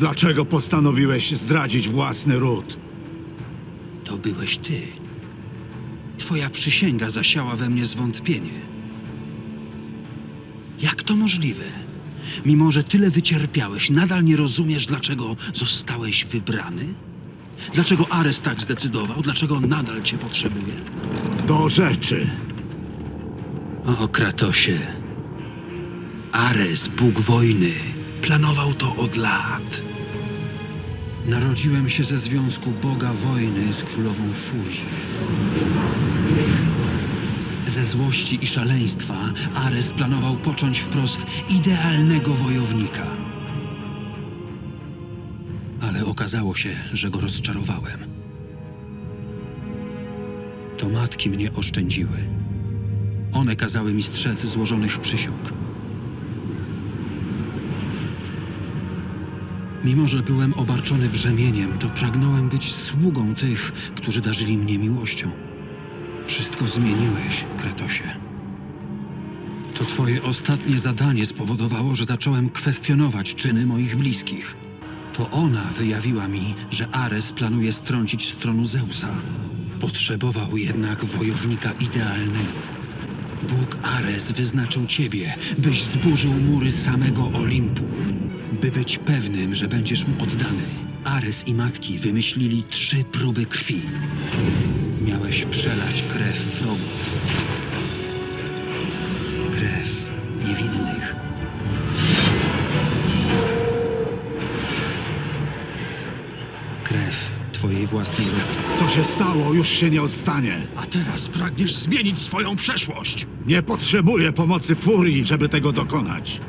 Dlaczego postanowiłeś zdradzić własny ród? To byłeś ty. Twoja przysięga zasiała we mnie zwątpienie. Jak to możliwe? Mimo, że tyle wycierpiałeś, nadal nie rozumiesz, dlaczego zostałeś wybrany? Dlaczego Ares tak zdecydował? Dlaczego nadal cię potrzebuje? Do rzeczy. O, Kratosie. Ares, Bóg wojny, planował to od lat. Narodziłem się ze związku Boga wojny z królową Furii. Ze złości i szaleństwa Ares planował począć wprost idealnego wojownika. Ale okazało się, że go rozczarowałem. To matki mnie oszczędziły. One kazały mi strzec złożonych przysiąg. Mimo, że byłem obarczony brzemieniem, to pragnąłem być sługą tych, którzy darzyli mnie miłością. Wszystko zmieniłeś, Kretosie. To twoje ostatnie zadanie spowodowało, że zacząłem kwestionować czyny moich bliskich. To ona wyjawiła mi, że Ares planuje strącić z tronu Zeusa. Potrzebował jednak wojownika idealnego. Bóg Ares wyznaczył ciebie, byś zburzył mury samego Olimpu. By być pewnym, że będziesz mu oddany, Ares i matki wymyślili trzy próby krwi. Miałeś przelać krew wrogów. Krew niewinnych. Krew twojej własnej rodziny. Co się stało, już się nie odstanie. A teraz pragniesz zmienić swoją przeszłość. Nie potrzebuję pomocy furii, żeby tego dokonać.